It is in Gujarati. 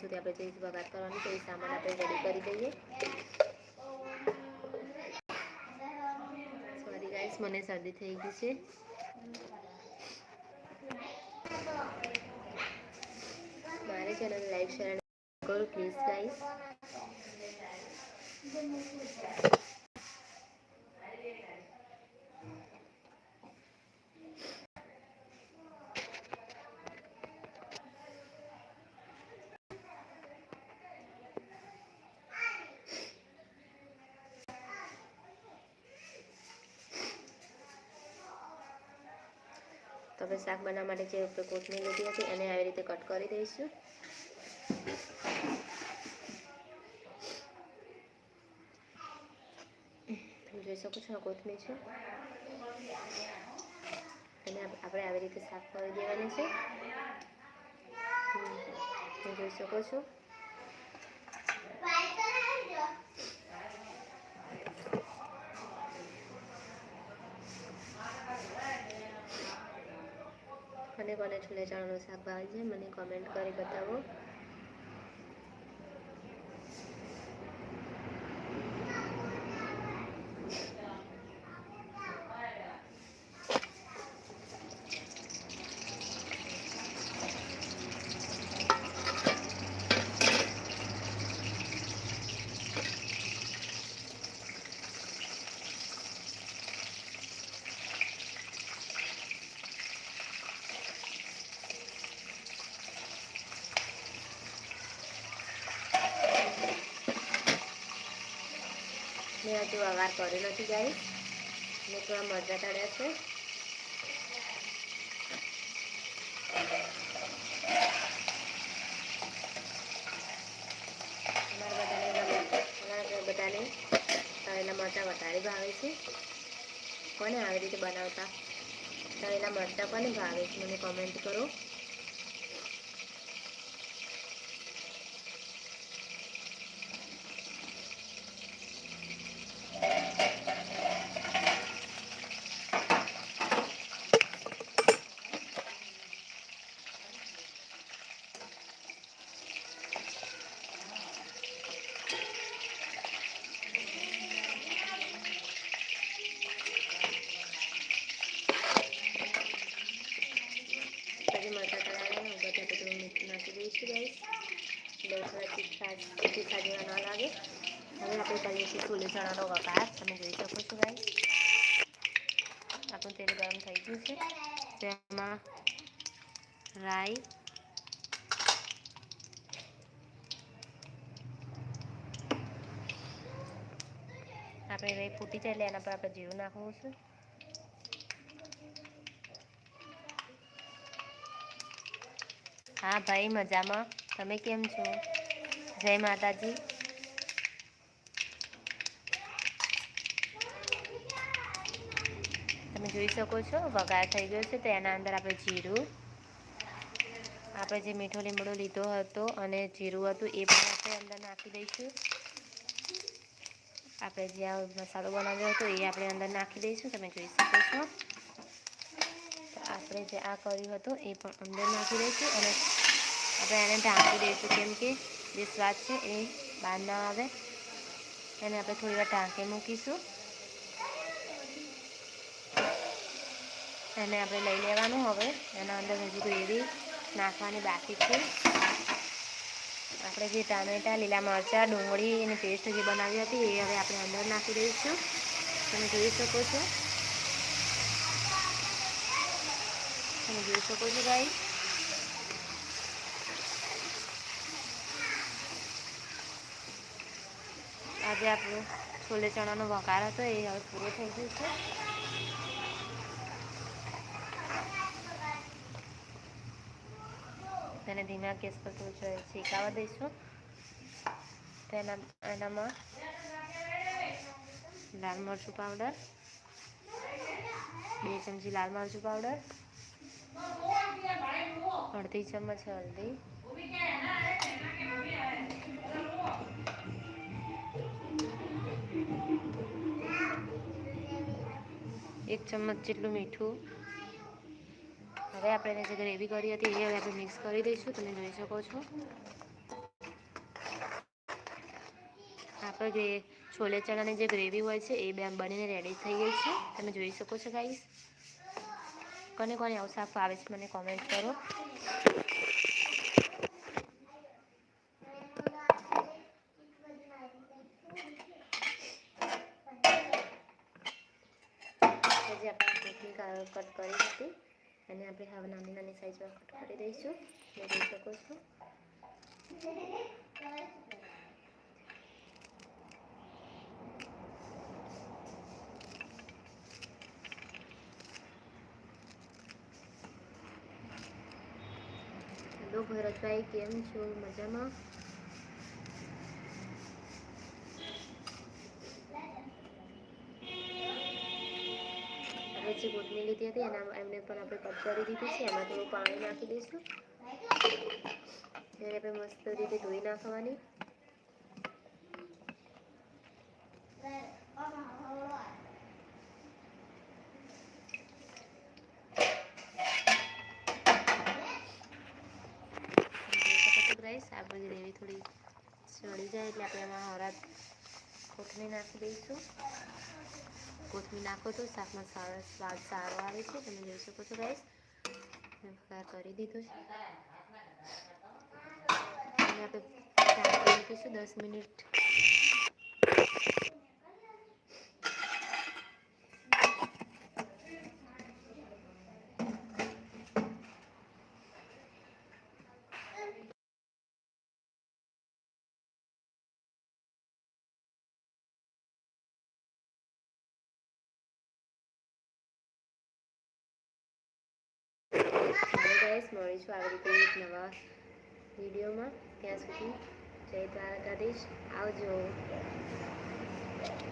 ત્યાં સુધી આપણે જે વઘાર કરવાની છે, એ સામાન આપણે રેડી કરી દઈએ. સોરી ગાઈસ મને શરદી થઈ ગઈ છે. મારી ચેનલ લાઈક શેર કરો પ્લીઝ ગાઈસ આપણે શાક બનાવવા માટે જે આપણે કોથમીર લીધી હતી એને આવી રીતે કટ કરી દઈશું. જોઈ શકો છો કોથમીર છે. અને આપણે આવી રીતે સાફ કરી દેવાની છે. તમે જોઈ શકો છો. અને કોને છોલે ચણાનું શાક ભાવે મને કોમેન્ટ કરી બતાવો. મેં હજુ અવાર કર્યો નથી ગાઈ મેં થોડા મરચાં તળ્યા છે. અમારા બધાને અમારા બધાને તળેલા મરચાં વધારે ભાવે છે. કોને આવી રીતે બનાવતા? તળેલા મરચાં કોને ભાવે છે? મને કોમેન્ટ કરો પછી મરચાં તળાવ્યા ઉપર બધું મીઠું નાખી દઈશું ગાઈસ આપણે રાઈ ફૂટી જાય એના પર આપણે જીરું નાખવું છે હા ભાઈ મજામાં. તમે કેમ છો? જય માતાજી. તમે જોઈ શકો છો, વઘાર થઈ ગયો છે તો એના અંદર આપણે જીરું, આપણે જે મીઠો લીમડો લીધો હતો અને જીરું હતું એ પણ આપણે અંદર નાખી દઈશું. આપણે જે આ મસાલો બનાવ્યો હતો એ આપણે અંદર નાખી દઈશું, તમે જોઈ શકો છો. આપણે જે આ કર્યું હતું એ પણ અંદર નાખી દઈશું અને આપણે એને ઢાંકી દઈશું કેમ કે જે સ્વાદ છે, એ બહાર ના આવે. એને આપણે થોડી વાર ઢાંકી મૂકીશું. એને આપણે લઈ લેવાનું હવે. એના અંદર હજી ગ્રેવી નાખવાની બાકી છે. આપણે જે ટામેટાં, લીલા મરચાં, ડુંગળી એની પેસ્ટ જે બનાવી હતી, એ હવે આપણે અંદર નાખી દઈશું. તમે જોઈ શકો છો. તમે જોઈ શકો છો, ભાઈ? આજે આપણો છોલે ચણાનો વઘાર હતો, એ હવે પૂરો થઈ ગયો છે. તેને ધીમા ગેસ પર થોડું શેકાવા દઈશું. તેના, એનામાં લાલ મરચું પાવડર, બે ચમચી લાલ મરચું પાવડર, અડધી ચમચ હળદી એક ચમચ જેટલું મીઠું. હવે આપણે જે ગ્રેવી કરી હતી એ હવે આપણે મિક્સ કરી દઈશું, તમે જોઈ શકો છો. આપણે જે છોલે ચણાની જે ગ્રેવી હોય છે, એ બે બનીને રેડી થઈ ગઈ છે. તમે જોઈ શકો છો ગાઈસ કોને કોને આવું શાક આવે છે, મને કોમેન્ટ કરો. કટ કરી હતી. અને આપણે હવે નાની નાની સાઈઝમાં કટ કરી દઈશું. જોઈ શકો છો. હેલો ભરતભાઈ, કેમ છો? મજામાં? જે કોથમીર લીધી હતી એના એમને પણ આપણે કરી દીધી છે. એમાં થોડું પાણી નાખી દઈશું. એને આપણે મસ્ત રીતે ધોઈ નાખવાની. આ બધી ગ્રેવી થોડી ચડી જાય એટલે આપણે એમાં હરાત કોથમીર નાખી દઈશું. કોથમીર નાખો તો શાકમાં સારો સ્વાદ સારો આવે છે, તમે જોઈ શકો છો ગાઈસ મેં ફ્રાય કરી દીધો છે. આપણે મૂકીશું દસ મિનિટ. ગાઈસ મળીશું આવી રીતે નવા વિડીયોમાં. ત્યાં સુધી જય દ્વારકાધીશ. આવજો.